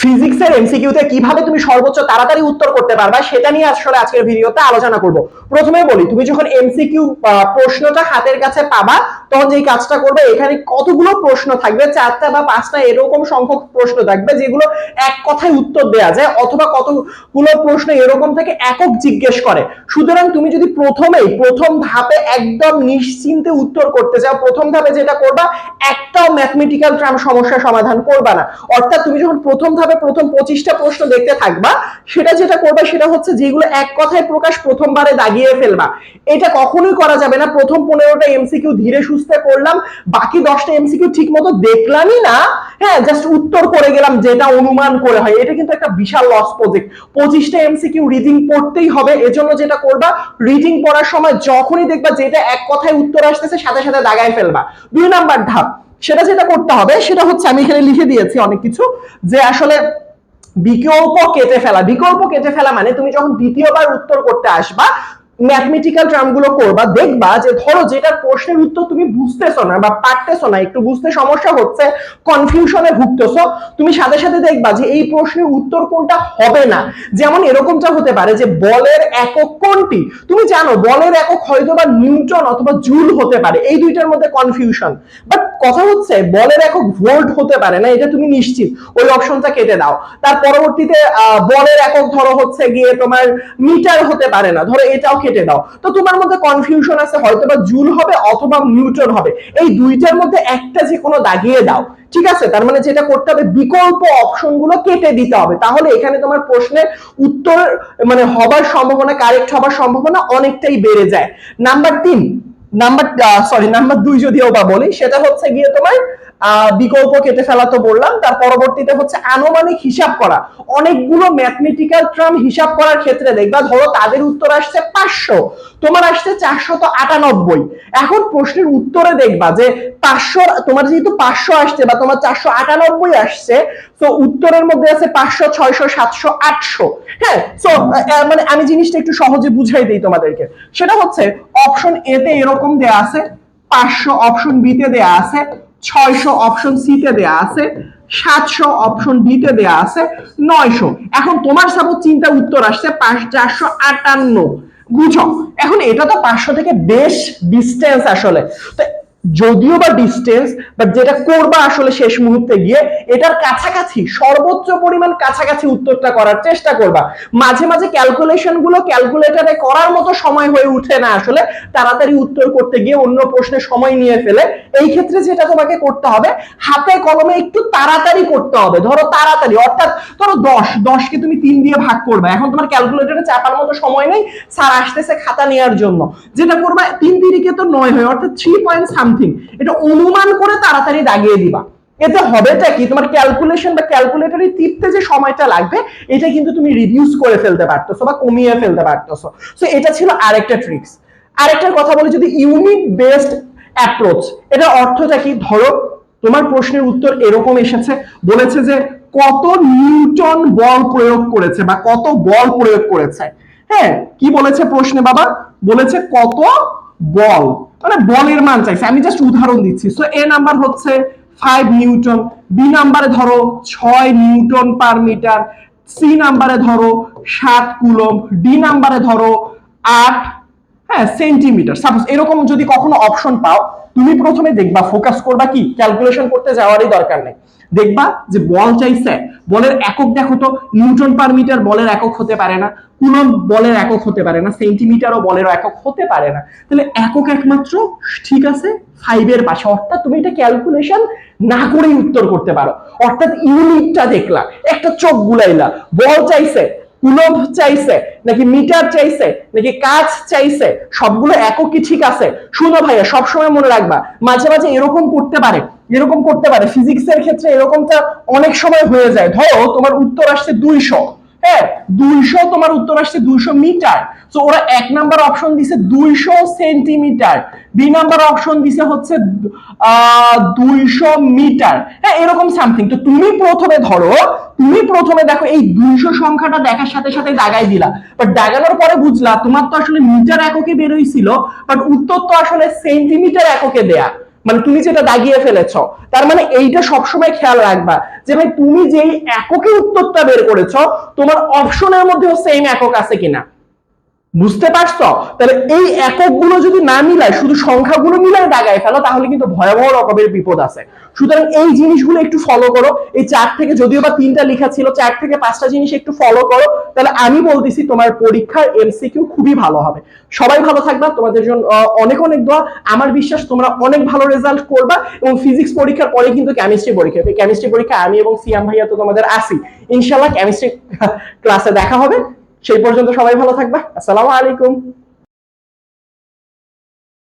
ফিজিক্সের এমসিকিউতে কীভাবে তুমি সর্বোচ্চ তাড়াতাড়ি উত্তর করতে পারবা, সেটা নিয়ে আসলে আজকের ভিডিওতে আলোচনা করব। প্রথমে বলি, তুমি যখন এমসিকিউ প্রশ্নটা হাতের কাছে পাবা, তখন যেই কাজটা করবে, এখানে কতগুলো প্রশ্ন থাকবে, চারটা বা পাঁচটা এরকম সংখ্যক প্রশ্ন থাকবে, যেগুলো এক কথায় উত্তর দেওয়া যায়, অথবা কতগুলো প্রশ্ন এরকম থেকে একক জিজ্ঞেস করে। সুতরাং তুমি যদি প্রথমেই, প্রথম ধাপে একদম নিশ্চিন্তে উত্তর করতে চাও, প্রথম ধাপে যেটা করবা, একটাও ম্যাথমেটিক্যাল ট্রাম সমস্যা সমাধান করবা না। অর্থাৎ তুমি যখন প্রথম ধাপে প্রথম পঁচিশটা প্রশ্ন দেখতে থাকবা, সেটা যেটা করবা সেটা হচ্ছে যেগুলো এক কথায় প্রকাশ প্রথমবারে দাগিয়ে ফেলবা। এটা কখনোই করা যাবে না। প্রথম পনেরোটা এমসিকিউ ধীরে সুস্থে করলাম। বাকি দশটা এমসিকিউ ঠিক মতো দেখলামই না। হ্যাঁ জাস্ট উত্তর করে গেলাম যেটা অনুমান করে হয়। এটা কিন্তু একটা বিশাল লস প্রজেক্ট পঁচিশটা এমসিকিউ রিডিং পড়তেই হবে। এজন্য যেটা করবা রিডিং পড়ার সময় যখনই দেখবা যেটা এক কথায় উত্তর আসতেছে, সাথে সাথে দাগায় ফেলবা। দুই নাম্বার ধাপ। সেটা যেটা করতে হবে, সেটা হচ্ছে আমি এখানে লিখে দিয়েছি অনেক কিছু, যে আসলে বিকল্প কেটে ফেলা। বিকল্প কেটে ফেলা মানে তুমি যখন দ্বিতীয়বার উত্তর করতে আসবা ম্যাথমেটিক্যাল টার্মগুলো করবা, দেখবা যে ধরো যেটার প্রশ্নের উত্তর তুমি বুঝতেছো না বা পারতেছো না, একটু বুঝতে সমস্যা হচ্ছে কনফিউশনে ভুগতেছো, তুমি সাথে সাথে দেখবা যে এই প্রশ্নের উত্তর কোনটা হবে না। যেমন এরকমটা হতে পারে যে বলের একক কোনটি? তুমি জানো বলের একক হয়তো বা নিউটন অথবা জুল হতে পারে, এই দুইটার মধ্যে কনফিউশন বাট কথা হচ্ছে বলের একক ভোল্ট হতে পারে না, এটা তুমি নিশ্চিত। ওই অপশনটা কেটে দাও। তার পরবর্তীতে বলের একক ধরো হচ্ছে গিয়ে তোমার মিটার হতে পারে না, ধরো এটাও কেটে দাও। তো তোমার মধ্যে কনফিউশন আছে হয়তো বা জুল হবে অথবা নিউটন হবে। এই দুইটার মধ্যে একটা যে কোনো দাগিয়ে দাও। ঠিক আছে? তার মানে যেটা করতে হবে, বিকল্প অপশনগুলো কেটে দিতে হবে। তাহলে এখানে তোমার প্রশ্নের উত্তর মানে হবার সম্ভাবনা কারেক্ট হবার সম্ভাবনা অনেকটাই বেড়ে যায়। নাম্বার তিন নাম্বার সরি নাম্বার দুই যদিও বা বলি, সেটা হচ্ছে গিয়ে তোমার বিকল্প কেটে ফেলা তো বললাম, তার পরবর্তীতে হচ্ছে আনুমানিক হিসাব করা। অনেকগুলো ম্যাথমেটিক্যাল টার্ম হিসাব করার ক্ষেত্রে দেখবা, ধরো তাদের উত্তর আসছে পাঁচশো, তোমার আসছে চারশত আটানব্বই। এখন প্রশ্নের উত্তরে দেখবা যে পাঁচশো, তোমার যেহেতু পাঁচশো আসছে বা তোমার চারশো আটানব্বই আসছে, তো উত্তরের মধ্যে আছে পাঁচশো, ছয়শো, সাতশো, আটশো। হ্যাঁ তো মানে আমি জিনিসটা একটু সহজে বুঝাই দিই তোমাদেরকে। সেটা হচ্ছে অপশন এ তে এরকম দেয়া আছে, পাঁচশো অপশন বি তে দেয়া আছে ছয়শো অপশন সি তে দেয়া আছে, সাতশো অপশন ডি তে দেয়া আছে, নয়শো। এখন তোমার সাপোজ চিন্তা উত্তর আসছে, পাঁচ, চারশো আটান্ন। বুঝো, এখন এটা তো পাঁচশো থেকে বেশ ডিস্টেন্স আসলে। তো যদিও বা ডিস্টেন্স বাট যেটা করবা আসলে শেষ মুহূর্তে গিয়ে, এটার কাছাকাছি, সর্বোচ্চ পরিমাণ কাছাকাছি উত্তরটা করার চেষ্টা করবা। মাঝে মাঝে ক্যালকুলেশনগুলো ক্যালকুলেটরে করার মতো সময় হয়ে উঠে না আসলে, তাড়াতাড়ি উত্তর করতে গিয়ে অন্য প্রশ্নে সময় নিয়ে ফেলে। এই ক্ষেত্রে যেটা তোমাকে করতে হবে, হাতে কলমে একটু তাড়াতাড়ি করতে হবে। ধরো তাড়াতাড়ি, অর্থাৎ ধরো দশ দশকে তুমি তিন দিয়ে ভাগ করবে। এখন তোমার ক্যালকুলেটরে চাপার মতো সময় নেই, স্যার আসতেছে খাতা নেওয়ার জন্য। যেটা করবা, তিন তিরিকে তো নয় হয়, অর্থাৎ থ্রি পয়েন্ট সামথিং এটা অনুমান করে তাড়াতাড়ি দাগিয়ে দিবা। এতে হবেটা কি? তোমার ক্যালকুলেশন বা ক্যালকুলেটরে টিপতে যে সময়টা লাগবে, এটা কিন্তু তুমি রিডিউস করে ফেলতে পারতেছো বা কমিয়ে ফেলতে পারতেছো। সো এটা ছিল আরেকটা ট্রিক্স আরেকটার কথা বলি, যদি ইউনিট বেসড অ্যাপ্রোচ এটা অর্থটা কি? ধরো, তোমার প্রশ্নের উত্তর এরকম এসেছে, বলেছে যে কত নিউটন বল প্রয়োগ করেছে বা কত বল প্রয়োগ করেছে। হ্যাঁ কি বলেছে প্রশ্নে বাবা? বলেছে কত বল। মানে বলের মান চাইছে। আমি জাস্ট উদাহরণ দিচ্ছি। সো এ নাম্বার হচ্ছে ফাইভ নিউটন বি নাম্বারে ধরো ছয় নিউটন পার মিটার সি নাম্বারে ধরো সাত কুলম ডি নাম্বারে ধরো আট হ্যাঁ সেন্টিমিটার সাপোজ এরকম যদি কখনো অপশন পাও, তুমি প্রথমে দেখবা ফোকাস করবা কি? ক্যালকুলেশন করতে যাওয়ারই দরকার নেই। দেখবা যে বল চাইছে, বলের একক দেখো তো, নিউটন পার মিটার বলের একক হতে পারে না কুলম বলের একক হতে পারে না সেন্টিমিটারও বলের একক হতে পারে না। তাহলে একক একমাত্র, ঠিক আছে ফাইভের পাশে। অর্থাৎ তুমি এটা ক্যালকুলেশন না করেই উত্তর করতে পারো। অর্থাৎ ইউনিটটা দেখলা, একটা চোখ গুলাইলা বল চাইছে কুলম্ব চাইছে, নাকি মিটার চাইছে, নাকি কাজ চাইছে, সবগুলো একই ঠিক আছে। শুনো ভাইয়া, সবসময় মনে রাখবা, মাঝে মাঝে এরকম করতে পারে, এরকম করতে পারে। ফিজিক্সের ক্ষেত্রে এরকমটা অনেক সময় হয়ে যায়। ধরো, তোমার উত্তর আসছে দুইশো। হ্যাঁ দুইশো তোমার উত্তর আসছে দুইশো মিটার। তো ওরা এক নাম্বার অপশন দিছে দুইশো সেন্টিমিটার। বি নাম্বার অপশন দিছে হচ্ছে দুইশো মিটার। হ্যাঁ এরকম সামথিং তো তুমি প্রথমে ধরো, তুমি প্রথমে দেখো এই দুইশো সংখ্যাটা দেখার সাথে সাথে দাগাই দিলা। বাট দাগানোর পরে বুঝলা, তোমার তো আসলে মিটার এককে বেরোইছিল বাট উত্তর তো আসলে সেন্টিমিটার এককে দেয়া। মানে তুমি যেটা দাগিয়ে ফেলেছ, তার মানে এইটা সবসময় খেয়াল রাখবা যে ভাই তুমি যেই এককে উত্তরটা বের করেছ, তোমার অপশনের মধ্যেও সেম একক আছে কিনা। বুঝতে পারছ? তাহলে এই এককগুলো যদি না মিলায়, শুধু সংখ্যাগুলো মিলায় দাগায় ফেলো, তাহলে কিন্তু ভয়াবহ রকমের বিপদ আছে। সুতরাং এই জিনিসগুলো একটু ফলো করো। এই চার থেকে যদিও বা তিনটা লেখা ছিল, চার থেকে পাঁচটা জিনিস একটু ফলো করো। তাহলে আমি বলতেছি তোমার পরীক্ষার এমসিকিউ খুবই ভালো হবে। সবাই ভালো থাকবা, তোমাদের জন্য অনেক অনেক দোয়া। আমার বিশ্বাস তোমরা অনেক ভালো রেজাল্ট করবা এবং ফিজিক্স পরীক্ষার পরে কিন্তু কেমিস্ট্রি পরীক্ষা কেমিস্ট্রি পরীক্ষা আমি এবং সিয়াম ভাইয়া তো তোমাদের আসি ইনশাল্লাহ কেমিস্ট্রি ক্লাসে দেখা হবে। সেই পর্যন্ত সবাই ভালো থাকবা। আসসালামু আলাইকুম।